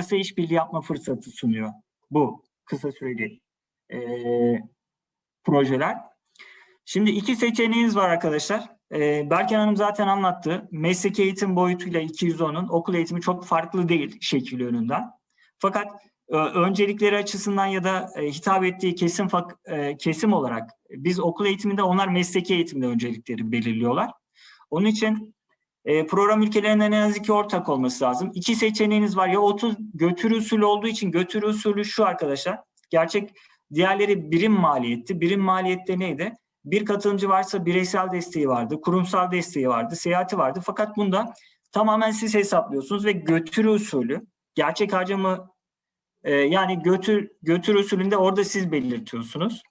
uluslararası işbirliği yapma fırsatı sunuyor bu kısa süreli eee, projeler. Şimdi iki seçeneğiniz var arkadaşlar. Ee, Berken Hanım zaten anlattı. Mesleki eğitim boyutuyla 210'un okul eğitimi çok farklı değil şekil yönünden. Fakat e, öncelikleri açısından ya da e, hitap ettiği kesim e, kesim olarak biz okul eğitiminde onlar mesleki eğitimde öncelikleri belirliyorlar. Onun için e, program ülkelerinden en az iki ortak olması lazım. İki seçeneğiniz var. Ya 30 götürü usulü olduğu için götürü usulü şu arkadaşlar. Gerçek diğerleri birim maliyeti. Birim maliyette neydi? Bir katılımcı varsa bireysel desteği vardı, kurumsal desteği vardı, seyahati vardı. Fakat bunda tamamen siz hesaplıyorsunuz ve götürü usulü, gerçek harcama e, yani götür götür usulünde orada siz belirtiyorsunuz.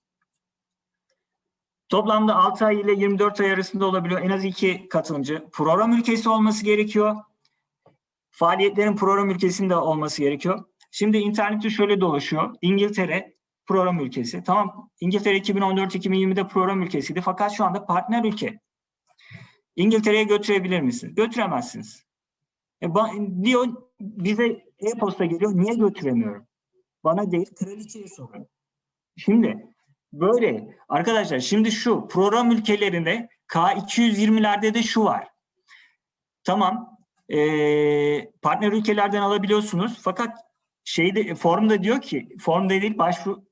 Toplamda 6 ay ile 24 ay arasında olabiliyor. En az iki katılımcı. Program ülkesi olması gerekiyor. Faaliyetlerin program ülkesinde olması gerekiyor. Şimdi internette şöyle dolaşıyor. İngiltere program ülkesi. Tamam İngiltere 2014-2020'de program ülkesiydi fakat şu anda partner ülke. İngiltere'ye götürebilir misiniz? Götüremezsiniz. E, diyor bize e-posta geliyor niye götüremiyorum? Bana değil kraliçeye sorun. Şimdi böyle arkadaşlar şimdi şu program ülkelerinde K220'lerde de şu var. Tamam eee, partner ülkelerden alabiliyorsunuz fakat şeyde formda diyor ki formda değil başvuru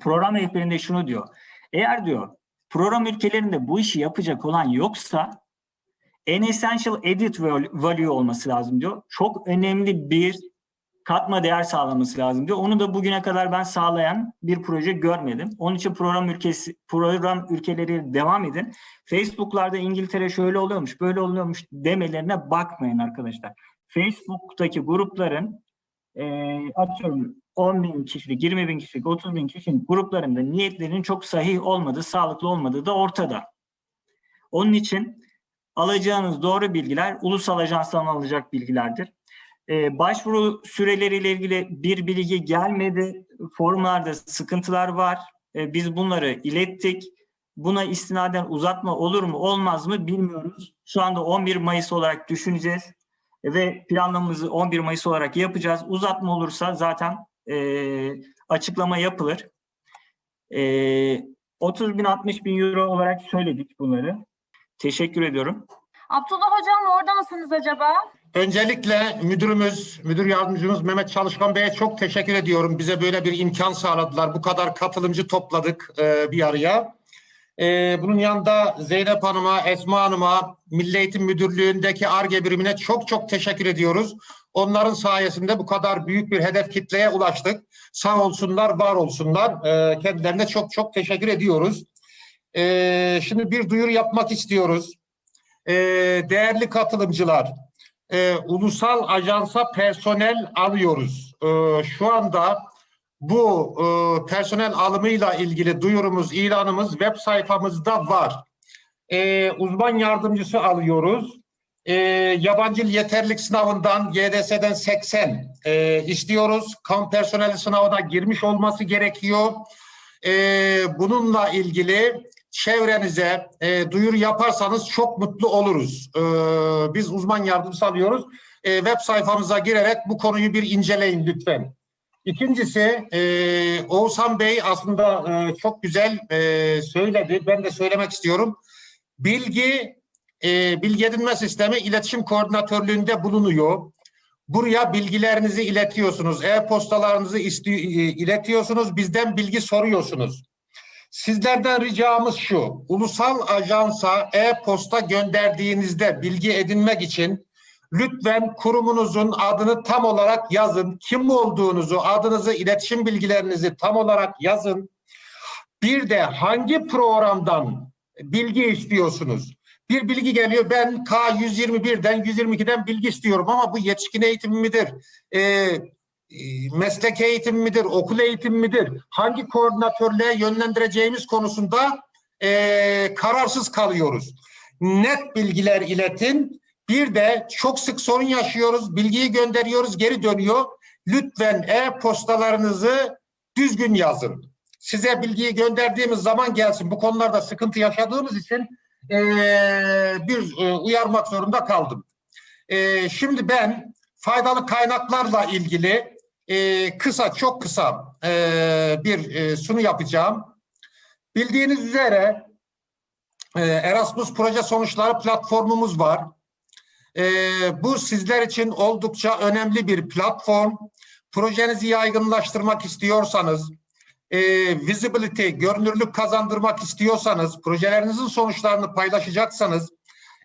program rehberinde şunu diyor. Eğer diyor program ülkelerinde bu işi yapacak olan yoksa en essential val- value olması lazım diyor. Çok önemli bir katma değer sağlaması lazım diyor. Onu da bugüne kadar ben sağlayan bir proje görmedim. Onun için program ülkesi program ülkeleri devam edin. Facebook'larda İngiltere şöyle oluyormuş, böyle oluyormuş demelerine bakmayın arkadaşlar. Facebook'taki grupların e, atıyorum 10 bin kişilik, 20 bin kişilik, 30 bin kişilik gruplarında niyetlerinin çok sahih olmadığı, sağlıklı olmadığı da ortada. Onun için alacağınız doğru bilgiler ulusal ajanstan alacak bilgilerdir. Ee, başvuru süreleriyle ilgili bir bilgi gelmedi. Formlarda sıkıntılar var. Ee, biz bunları ilettik. Buna istinaden uzatma olur mu olmaz mı bilmiyoruz. Şu anda 11 Mayıs olarak düşüneceğiz ve planlamamızı 11 Mayıs olarak yapacağız. Uzatma olursa zaten e, açıklama yapılır. E, 30 bin 60 bin euro olarak söyledik bunları. Teşekkür ediyorum. Abdullah Hocam orada mısınız acaba? Öncelikle müdürümüz, müdür yardımcımız Mehmet Çalışkan Bey'e çok teşekkür ediyorum. Bize böyle bir imkan sağladılar. Bu kadar katılımcı topladık e, bir araya. E, bunun yanında Zeynep Hanım'a, Esma Hanım'a, Milli Eğitim Müdürlüğü'ndeki ARGE birimine çok çok teşekkür ediyoruz. Onların sayesinde bu kadar büyük bir hedef kitleye ulaştık. Sağ olsunlar, var olsunlar. E, kendilerine çok çok teşekkür ediyoruz. E, şimdi bir duyuru yapmak istiyoruz. E, değerli katılımcılar, e, ulusal ajansa personel alıyoruz. E, şu anda bu e, personel alımıyla ilgili duyurumuz, ilanımız web sayfamızda var. E, uzman yardımcısı alıyoruz. E, yabancı dil yeterlilik sınavından YDS'den 80 e, istiyoruz. Kamu personeli sınavına girmiş olması gerekiyor. E, bununla ilgili çevrenize e, duyuru yaparsanız çok mutlu oluruz. E, biz uzman yardımcısı alıyoruz. E, web sayfamıza girerek bu konuyu bir inceleyin lütfen. İkincisi e, Oğuzhan Bey aslında e, çok güzel e, söyledi. Ben de söylemek istiyorum. Bilgi e, bilgi edinme sistemi iletişim koordinatörlüğünde bulunuyor. Buraya bilgilerinizi iletiyorsunuz. E-postalarınızı e, iletiyorsunuz. Bizden bilgi soruyorsunuz. Sizlerden ricamız şu. Ulusal ajansa e-posta gönderdiğinizde bilgi edinmek için lütfen kurumunuzun adını tam olarak yazın. Kim olduğunuzu, adınızı, iletişim bilgilerinizi tam olarak yazın. Bir de hangi programdan bilgi istiyorsunuz? Bir bilgi geliyor ben K121'den 122'den bilgi istiyorum ama bu yetişkin eğitim midir? Ee, meslek eğitim midir? Okul eğitim midir? Hangi koordinatörlüğe yönlendireceğimiz konusunda e, kararsız kalıyoruz. Net bilgiler iletin. Bir de çok sık sorun yaşıyoruz. Bilgiyi gönderiyoruz, geri dönüyor. Lütfen e-postalarınızı düzgün yazın. Size bilgiyi gönderdiğimiz zaman gelsin. Bu konularda sıkıntı yaşadığımız için eee, bir e, uyarmak zorunda kaldım. Eee, şimdi ben faydalı kaynaklarla ilgili e, kısa, çok kısa e, bir e, sunu yapacağım. Bildiğiniz üzere e, Erasmus proje sonuçları platformumuz var. E, bu sizler için oldukça önemli bir platform. Projenizi yaygınlaştırmak istiyorsanız, e, visibility, görünürlük kazandırmak istiyorsanız, projelerinizin sonuçlarını paylaşacaksanız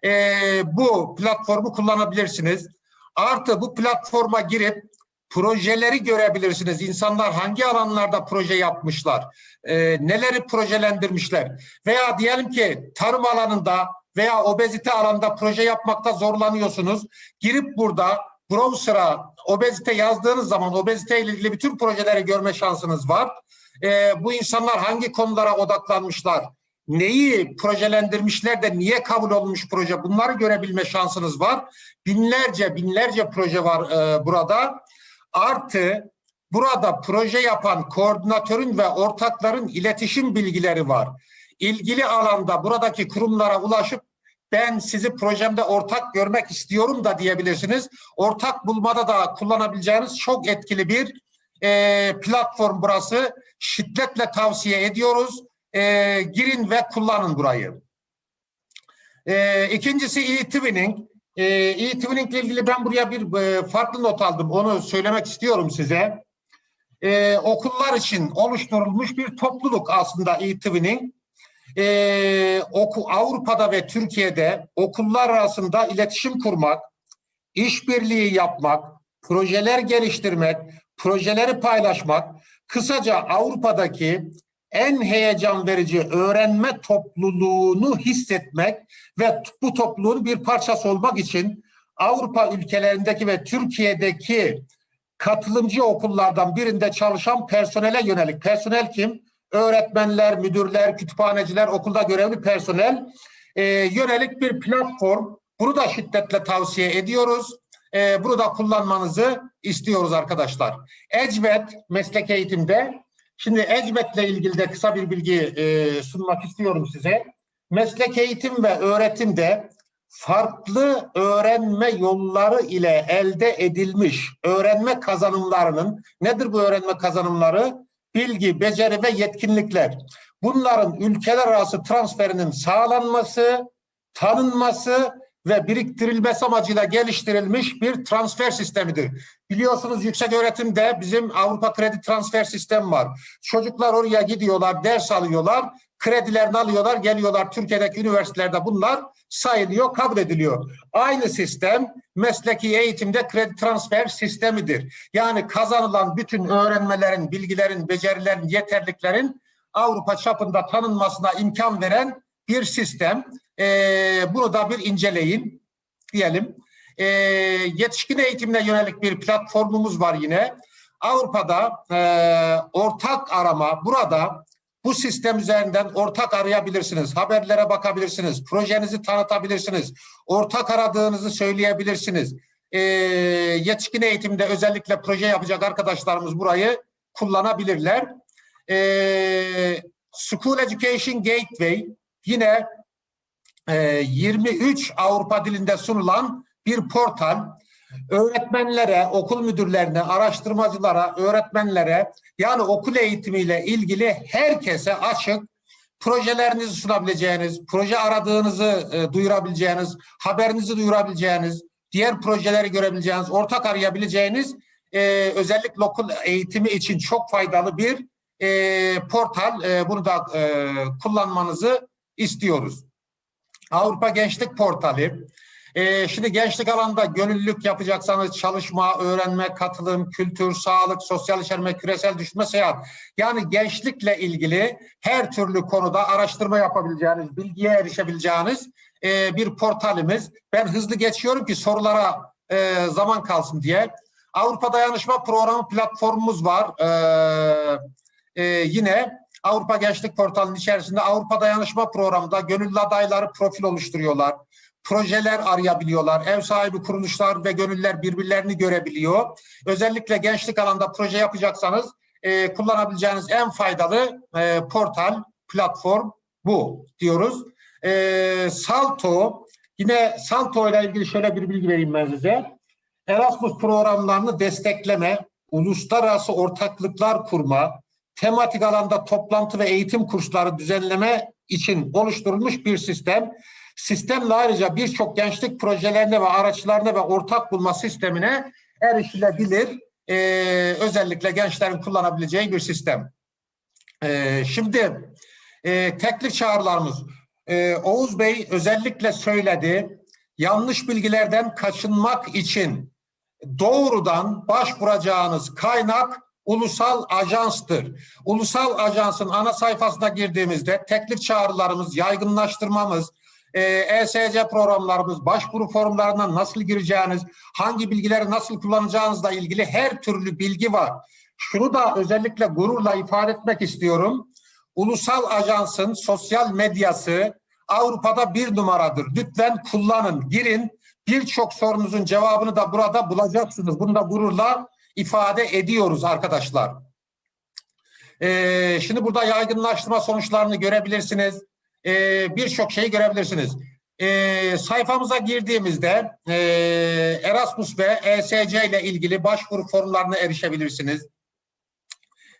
e, bu platformu kullanabilirsiniz. Artı bu platforma girip projeleri görebilirsiniz. İnsanlar hangi alanlarda proje yapmışlar, e, neleri projelendirmişler veya diyelim ki tarım alanında veya obezite alanında proje yapmakta zorlanıyorsunuz. Girip burada browser'a obezite yazdığınız zaman obezite ile ilgili bütün projeleri görme şansınız var. E, bu insanlar hangi konulara odaklanmışlar, neyi projelendirmişler de niye kabul olmuş proje bunları görebilme şansınız var. Binlerce binlerce proje var e, burada. Artı burada proje yapan koordinatörün ve ortakların iletişim bilgileri var. İlgili alanda buradaki kurumlara ulaşıp ben sizi projemde ortak görmek istiyorum da diyebilirsiniz. Ortak bulmada da kullanabileceğiniz çok etkili bir e, platform burası. Şiddetle tavsiye ediyoruz. E, girin ve kullanın burayı. E, ikincisi e-twinning. E, e-twinning ile ilgili ben buraya bir e, farklı not aldım. Onu söylemek istiyorum size. E, okullar için oluşturulmuş bir topluluk aslında e-twinning. E, oku, Avrupa'da ve Türkiye'de okullar arasında iletişim kurmak, işbirliği yapmak, projeler geliştirmek, projeleri paylaşmak, kısaca Avrupa'daki en heyecan verici öğrenme topluluğunu hissetmek ve bu topluluğun bir parçası olmak için Avrupa ülkelerindeki ve Türkiye'deki katılımcı okullardan birinde çalışan personele yönelik. Personel kim? Öğretmenler, müdürler, kütüphaneciler, okulda görevli personel e, yönelik bir platform. Bunu da şiddetle tavsiye ediyoruz. E, bunu da kullanmanızı istiyoruz arkadaşlar. Ecvet meslek eğitimde Şimdi Ecmet'le ilgili de kısa bir bilgi e, sunmak istiyorum size. Meslek eğitim ve öğretimde farklı öğrenme yolları ile elde edilmiş öğrenme kazanımlarının nedir bu öğrenme kazanımları? Bilgi, beceri ve yetkinlikler. Bunların ülkeler arası transferinin sağlanması, tanınması ve biriktirilmesi amacıyla geliştirilmiş bir transfer sistemidir. Biliyorsunuz yüksek öğretimde bizim Avrupa Kredi Transfer Sistemi var. Çocuklar oraya gidiyorlar, ders alıyorlar, kredilerini alıyorlar, geliyorlar Türkiye'deki üniversitelerde bunlar sayılıyor, kabul ediliyor. Aynı sistem mesleki eğitimde kredi transfer sistemidir. Yani kazanılan bütün öğrenmelerin, bilgilerin, becerilerin, yeterliklerin Avrupa çapında tanınmasına imkan veren bir sistem. Ee, bunu da bir inceleyin diyelim. Ee, yetişkin eğitimine yönelik bir platformumuz var yine. Avrupa'da e, ortak arama burada bu sistem üzerinden ortak arayabilirsiniz. Haberlere bakabilirsiniz. Projenizi tanıtabilirsiniz. Ortak aradığınızı söyleyebilirsiniz. Ee, yetişkin eğitimde özellikle proje yapacak arkadaşlarımız burayı kullanabilirler. Ee, School Education Gateway yine e, 23 Avrupa dilinde sunulan bir portal. Öğretmenlere, okul müdürlerine, araştırmacılara, öğretmenlere yani okul eğitimiyle ilgili herkese açık projelerinizi sunabileceğiniz, proje aradığınızı e, duyurabileceğiniz, haberinizi duyurabileceğiniz, diğer projeleri görebileceğiniz, ortak arayabileceğiniz e, özellikle okul eğitimi için çok faydalı bir e, portal. E, bunu da e, kullanmanızı istiyoruz. Avrupa Gençlik Portali. Ee, şimdi gençlik alanında gönüllülük yapacaksanız çalışma, öğrenme, katılım, kültür, sağlık, sosyal içerme, küresel düşme, seyahat. Yani gençlikle ilgili her türlü konuda araştırma yapabileceğiniz, bilgiye erişebileceğiniz e, bir portalimiz. Ben hızlı geçiyorum ki sorulara e, zaman kalsın diye. Avrupa Dayanışma Programı platformumuz var. Ee, e, yine Avrupa Gençlik Portalı'nın içerisinde Avrupa Dayanışma Programı'nda gönüllü adayları profil oluşturuyorlar. Projeler arayabiliyorlar. Ev sahibi kuruluşlar ve gönüller birbirlerini görebiliyor. Özellikle gençlik alanda proje yapacaksanız e, kullanabileceğiniz en faydalı e, portal, platform bu diyoruz. E, Salto, yine Salto ile ilgili şöyle bir bilgi vereyim ben size. Erasmus programlarını destekleme, uluslararası ortaklıklar kurma, tematik alanda toplantı ve eğitim kursları düzenleme için oluşturulmuş bir sistem. Sistemle ayrıca birçok gençlik projelerine ve araçlarına ve ortak bulma sistemine erişilebilir. Ee, özellikle gençlerin kullanabileceği bir sistem. Ee, şimdi e, teklif çağrılarımız. Ee, Oğuz Bey özellikle söyledi. Yanlış bilgilerden kaçınmak için doğrudan başvuracağınız kaynak ulusal ajanstır. Ulusal ajansın ana sayfasına girdiğimizde teklif çağrılarımız, yaygınlaştırmamız, e, ESC programlarımız, başvuru formlarına nasıl gireceğiniz, hangi bilgileri nasıl kullanacağınızla ilgili her türlü bilgi var. Şunu da özellikle gururla ifade etmek istiyorum. Ulusal Ajans'ın sosyal medyası Avrupa'da bir numaradır. Lütfen kullanın, girin. Birçok sorunuzun cevabını da burada bulacaksınız. Bunu da gururla ifade ediyoruz arkadaşlar. Ee, şimdi burada yaygınlaştırma sonuçlarını görebilirsiniz. Ee, Birçok şeyi görebilirsiniz. Ee, sayfamıza girdiğimizde e, Erasmus ve ESC ile ilgili başvuru formlarına erişebilirsiniz.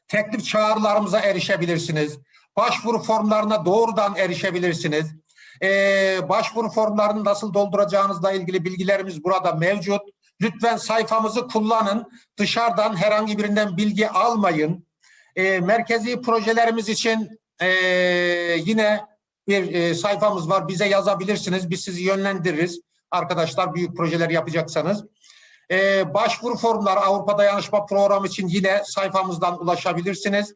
Teklif çağrılarımıza erişebilirsiniz. Başvuru formlarına doğrudan erişebilirsiniz. Ee, başvuru formlarını nasıl dolduracağınızla ilgili bilgilerimiz burada mevcut. Lütfen sayfamızı kullanın. Dışarıdan herhangi birinden bilgi almayın. Ee, merkezi projelerimiz için ee, yine bir ee, sayfamız var. Bize yazabilirsiniz. Biz sizi yönlendiririz. Arkadaşlar büyük projeler yapacaksanız. Ee, başvuru formları Avrupa Dayanışma Programı için yine sayfamızdan ulaşabilirsiniz.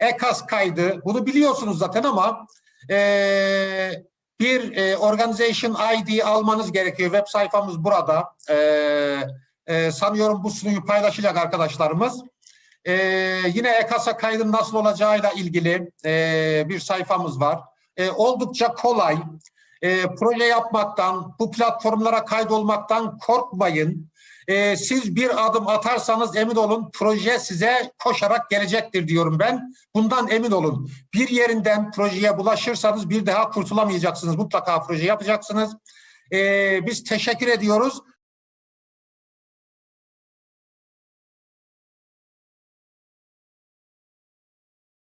EKAS kaydı. Bunu biliyorsunuz zaten ama ee, bir e, organization ID almanız gerekiyor. Web sayfamız burada. Ee, e, sanıyorum bu sunuyu paylaşacak arkadaşlarımız. Ee, yine EKAS'a nasıl olacağıyla ilgili e, bir sayfamız var. E, oldukça kolay. E, proje yapmaktan, bu platformlara kaydolmaktan korkmayın. E, siz bir adım atarsanız emin olun proje size koşarak gelecektir diyorum ben. Bundan emin olun. Bir yerinden projeye bulaşırsanız bir daha kurtulamayacaksınız. Mutlaka proje yapacaksınız. E, biz teşekkür ediyoruz.